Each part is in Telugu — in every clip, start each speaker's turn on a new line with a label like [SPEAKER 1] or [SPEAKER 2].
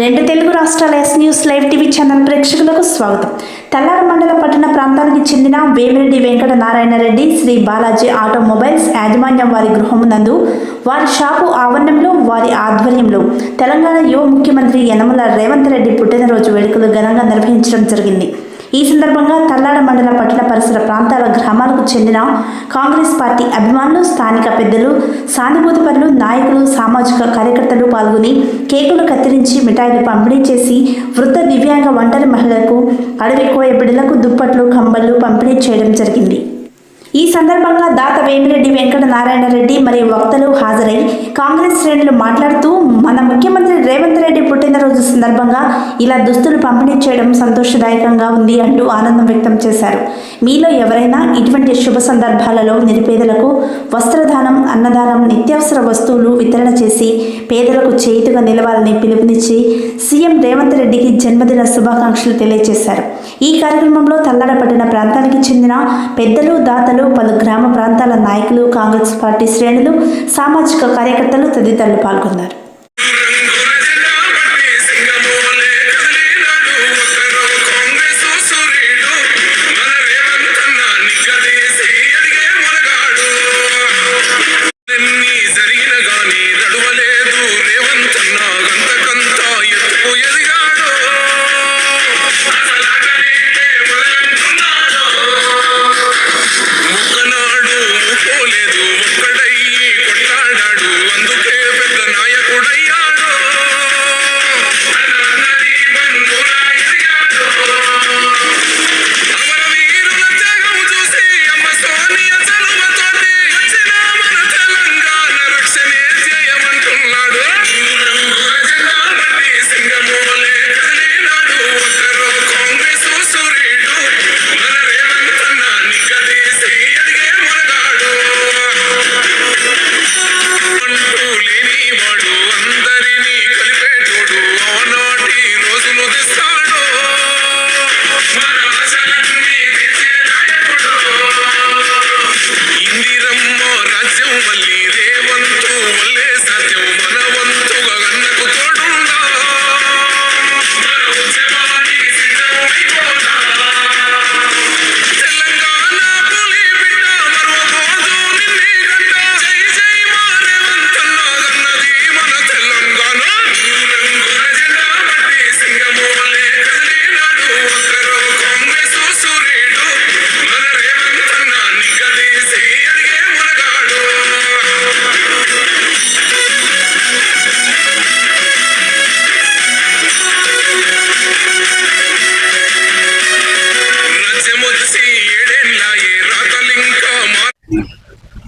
[SPEAKER 1] రెండు తెలుగు రాష్ట్రాల S news live TV channel ప్రేక్షకులకు స్వాగతం. తల్లాడ మండల పట్టణ ప్రాంతానికి చెందిన వేమిరెడ్డి వెంకట నారాయణ రెడ్డి శ్రీ బాలాజీ ఆటోమొబైల్స్ యాజమాన్యం వారి గృహమునందు నందు వారి షాపు ఆవరణంలో వారి ఆధ్వర్యంలో తెలంగాణ యువ ముఖ్యమంత్రి యనమల రేవంత్ రెడ్డి పుట్టినరోజు వేడుకలు ఘనంగా నిర్వహించడం జరిగింది. ఈ సందర్భంగా తల్లాడ మండల పట్టణ పరిసర ప్రాంతాల గ్రామాలకు చెందిన కాంగ్రెస్ పార్టీ అభిమానులు స్థానిక పెద్దలు సానుభూతిపరులు నాయకులు సామాజిక కార్యకర్తలు పాల్గొని కేకులు కత్తిరించి మిఠాయిలు పంపిణీ చేసి వృద్ధ దివ్యాంగ ఒంటరి మహిళలకు అడవి కోయ బిడ్డలకు దుప్పట్లు కంబళ్ళు పంపిణీ చేయడం జరిగింది. ఈ సందర్భంగా దాత వేమిరెడ్డి వెంకట నారాయణ రెడ్డి మరియు వక్తలు హాజరై కాంగ్రెస్ శ్రేణులు మాట్లాడుతూ మన ముఖ్యమంత్రి రేవంత్ రెడ్డి పుట్టినరోజు సందర్భంగా ఇలా దుస్తులు పంపిణీ చేయడం సంతోషదాయకంగా ఉంది అంటూ ఆనందం వ్యక్తం చేశారు. మీలో ఎవరైనా ఇటువంటి శుభ సందర్భాలలో నిరుపేదలకు వస్త్రదానం అన్నదానం నిత్యావసర వస్తువులు వితరణ చేసి పేదలకు చేతుగా నిలవాలని పిలుపునిచ్చి సీఎం రేవంత్ రెడ్డికి జన్మదిన శుభాకాంక్షలు తెలియజేశారు. ఈ కార్యక్రమంలో తల్లడపట్టిన ప్రాంతానికి చెందిన పెద్దలు దాతలు పలు గ్రామ ప్రాంతాల నాయకులు కాంగ్రెస్ పార్టీ శ్రేణులు సామాజిక కార్యకర్తలు తదితరులు పాల్గొన్నారు.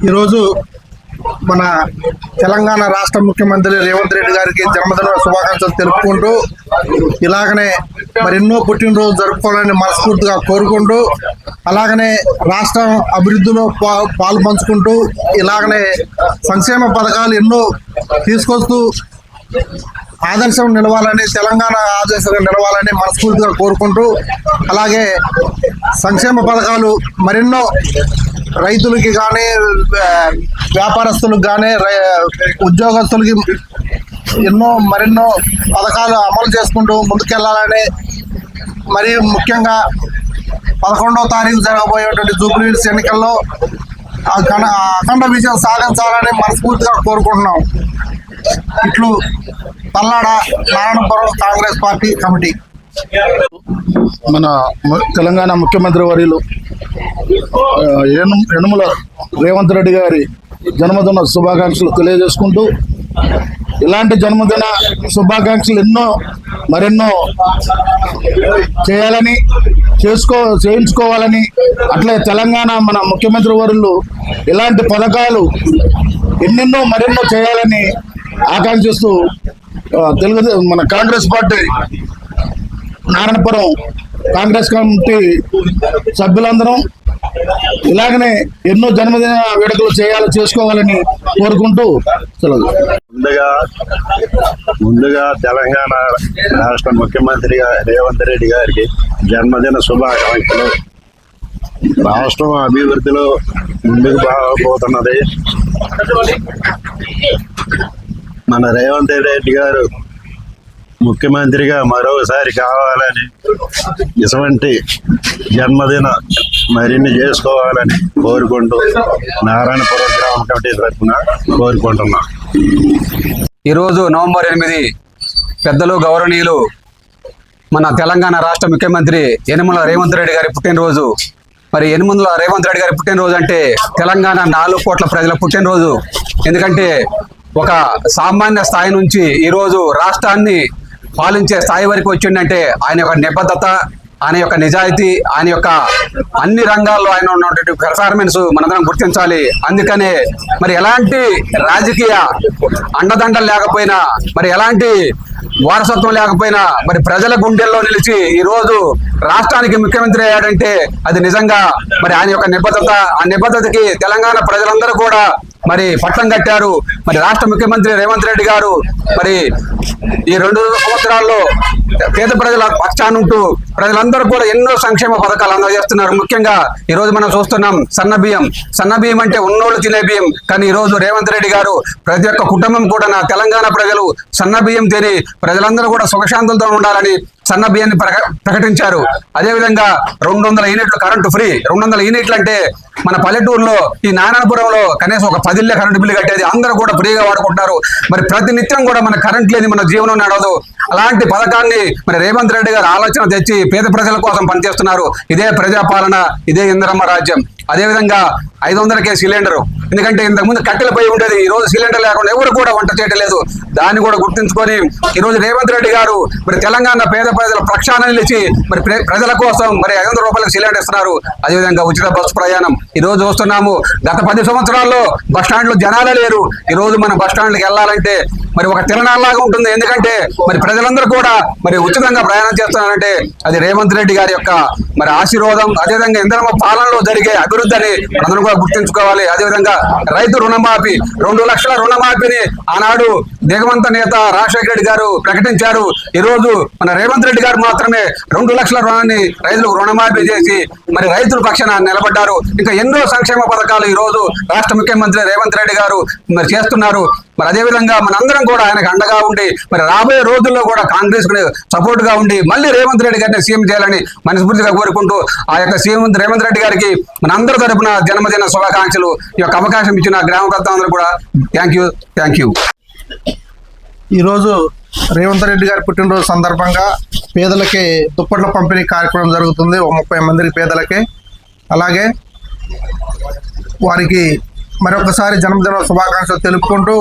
[SPEAKER 2] ఈరోజు మన తెలంగాణ రాష్ట్ర ముఖ్యమంత్రి రేవంత్ రెడ్డి గారికి జన్మదిన శుభాకాంక్షలు తెలుపుకుంటూ ఇలాగనే మరెన్నో పుట్టినరోజు జరుపుకోవాలని మనస్ఫూర్తిగా కోరుకుంటూ అలాగనే రాష్ట్రం అభివృద్ధిలో పాలు పంచుకుంటూ ఇలాగనే సంక్షేమ పథకాలు ఎన్నో తీసుకొస్తూ ఆదర్శం నిలవాలని తెలంగాణ ఆదర్శంగా నిలవాలని మనస్ఫూర్తిగా కోరుకుంటూ అలాగే సంక్షేమ పథకాలు మరెన్నో రైతులకి కానీ వ్యాపారస్తులకు కానీ ఉద్యోగస్తులకి ఎన్నో మరెన్నో పథకాలు అమలు చేసుకుంటూ ముందుకెళ్ళాలని మరి ముఖ్యంగా పదకొండవ తారీఖు జరగబోయేటువంటి జూబ్లీ ఎన్నికల్లో ఆ అఖండ విజయం సాధించాలని మనస్ఫూర్తిగా కోరుకుంటున్నాం. ఇట్లు Palnada Narayanapuram Congress party committee.
[SPEAKER 3] మన తెలంగాణ ముఖ్యమంత్రి వర్యులు ఆ, యనుమల రేవంత్ రెడ్డి గారి జన్మదిన శుభాకాంక్షలు తెలియజేసుకుంటూ ఇలాంటి జన్మదిన శుభాకాంక్షలు ఎన్నో మరెన్నో చేయాలని చేసుకో చేయించుకోవాలని అట్లే తెలంగాణ మన ముఖ్యమంత్రి వర్యులు ఇలాంటి పథకాలు ఎన్నెన్నో మరెన్నో చేయాలని ఆకాంక్షిస్తూ తెలుగు మన Congress party Narayanapuram Congress committee సభ్యులందరం ఇలాగనే ఎన్నో జన్మదిన వేడుకలు చేయాలి చేసుకోవాలని కోరుకుంటూ సెలవు.
[SPEAKER 4] ముందుగా ముందుగా తెలంగాణ రాష్ట్ర ముఖ్యమంత్రి రేవంత్ రెడ్డి గారికి జన్మదిన శుభాకాంక్షలు. రాష్ట్రం అభివృద్ధిలో ముందుకు బాగపోతున్నది మన రేవంత్ రెడ్డి గారు ముఖ్యమంత్రిగా మరోసారి కావాలని ఇటువంటి జన్మదిన మరిన్ని చేసుకోవాలని కోరుకుంటూ నారాయణపురం గ్రామ కమిటీ తరఫున కోరుకుంటున్నా.
[SPEAKER 5] ఈరోజు నవంబర్ ఎనిమిది పెద్దలు గౌరవనీయులు మన తెలంగాణ రాష్ట్ర ముఖ్యమంత్రి యనమల రేవంత్ రెడ్డి గారి పుట్టినరోజు. మరి యనమల రేవంత్ రెడ్డి గారి పుట్టినరోజు అంటే తెలంగాణ నాలుగు కోట్ల ప్రజల పుట్టినరోజు. ఎందుకంటే ఒక సామాన్య స్థాయి నుంచి ఈరోజు రాష్ట్రాన్ని పాలించే స్థాయి వరకు వచ్చిందంటే ఆయన యొక్క నిబద్ధత ఆయన యొక్క నిజాయితీ ఆయన యొక్క అన్ని రంగాల్లో ఆయన ఉన్నటువంటి పెర్ఫార్మెన్స్ మనందరం గుర్తించాలి. అందుకనే మరి ఎలాంటి రాజకీయ అండదండలు లేకపోయినా మరి ఎలాంటి వారసత్వం లేకపోయినా మరి ప్రజల గుండెల్లో నిలిచి ఈ రోజు రాష్ట్రానికి ముఖ్యమంత్రి అయ్యాడంటే అది నిజంగా మరి ఆయన యొక్క నిబద్ధత ఆ నిబద్ధతకి తెలంగాణ ప్రజలందరూ కూడా మరి పట్టం కట్టారు. మరి రాష్ట్ర ముఖ్యమంత్రి రేవంత్ రెడ్డి గారు మరి ఈ రెండు సంవత్సరాల్లో పేద ప్రజల పక్షానుంటూ ప్రజలందరూ కూడా ఎన్నో సంక్షేమ పథకాలు అందజేస్తున్నారు. ముఖ్యంగా ఈ రోజు మనం చూస్తున్నాం సన్న బియ్యం. సన్న బియ్యం అంటే ఉన్నోళ్ళు తినే బియ్యం. కానీ ఈ రోజు రేవంత్ రెడ్డి గారు ప్రతి ఒక్క కుటుంబం కూడా నా తెలంగాణ ప్రజలు సన్న బియ్యం తిని ప్రజలందరూ కూడా సుఖశాంతులతో ఉండాలని సన్న బియ్యాన్ని ప్రకటించారు. అదేవిధంగా రెండు వందల యూనిట్లు కరెంటు ఫ్రీ. రెండు వందల యూనిట్లు అంటే మన పల్లెటూరులో ఈ నారాయణపురంలో కనీసం ఒక పదిల్లే కరెంటు బిల్లు కట్టేది అందరూ కూడా ఫ్రీగా వాడుకుంటారు మరి ప్రతి నిత్యం కూడా మన కరెంట్ లేని మన జీవనం నడవదు. అలాంటి పథకాన్ని మరి రేవంత్ రెడ్డి గారు ఆలోచన తెచ్చి పేద ప్రజల కోసం పనిచేస్తున్నారు. ఇదే ప్రజాపాలన ఇదే ఇంద్రమ్మ రాజ్యం. అదేవిధంగా ఐదు వందలకే సిలిండర్. ఎందుకంటే ఇంతకుముందు కట్టెల పోయి ఉండేది. ఈ రోజు సిలిండర్ లేకుండా ఎవరు కూడా వంట చేయటం లేదు దాన్ని కూడా గుర్తుంచుకొని ఈ రోజు రేవంత్ రెడ్డి గారు మరి తెలంగాణ పేద ప్రజల ప్రక్షాళన నిలిచి మరి ప్ర- ప్రజల కోసం మరి ఐదు వందల రూపాయలకు సిలిండర్ ఇస్తున్నారు. అదేవిధంగా ఉచిత బస్సు ప్రయాణం. ఈ రోజు చూస్తున్నాము గత పది సంవత్సరాల్లో బస్ జనాలు లేరు. ఈ రోజు మన బస్ వెళ్ళాలంటే మరి ఒక తిరణాలాగా ఉంటుంది. ఎందుకంటే మరి ప్రజలందరూ కూడా మరి ఉచితంగా ప్రయాణం చేస్తున్నారంటే అది రేవంత్ రెడ్డి గారి యొక్క మరి ఆశీర్వాదం అదేవిధంగా ఇంధనమ పాలనలో జరిగే అభివృద్ధిని అందరం కూడా గుర్తించుకోవాలి. అదేవిధంగా రైతు రుణమాఫీ రెండు లక్షల రుణమాఫీని ఆనాడు దిగవంత నేత రాజశేఖర రెడ్డి గారు ప్రకటించారు. ఈరోజు మన రేవంత్ రెడ్డి గారు మాత్రమే రెండు లక్షల రుణాన్ని రైతులకు రుణమాఫీ చేసి మరి రైతుల పక్షాన నిలబడ్డారు. ఇంకా ఎన్నో సంక్షేమ పథకాలు ఈరోజు రాష్ట్ర ముఖ్యమంత్రి రేవంత్ రెడ్డి గారు మరి చేస్తున్నారు. మరి అదే విధంగా మనందరం కూడా ఆయనకు అండగా ఉండి మరి రాబోయే రోజుల్లో కూడా కాంగ్రెస్ సపోర్ట్గా ఉండి మళ్ళీ రేవంత్ రెడ్డి గారిని సీఎం చేయాలని మనస్ఫూర్తిగా కోరుకుంటూ ఆ యొక్క సీఎం రేవంత్ రెడ్డి గారికి మనందరి తరపున జన్మదిన శుభాకాంక్షలు. ఈ యొక్క అవకాశం ఇచ్చిన గ్రామ అందరూ కూడా థ్యాంక్ యూ థ్యాంక్ యూ.
[SPEAKER 2] ఈరోజు రేవంత్ రెడ్డి గారి పుట్టినరోజు సందర్భంగా పేదలకి దుప్పట్ల పంపిణీ కార్యక్రమం జరుగుతుంది. ఒక ముప్పై మందికి పేదలకి. అలాగే వారికి మరొకసారి జన్మదిన శుభాకాంక్షలు తెలుపుకుంటూ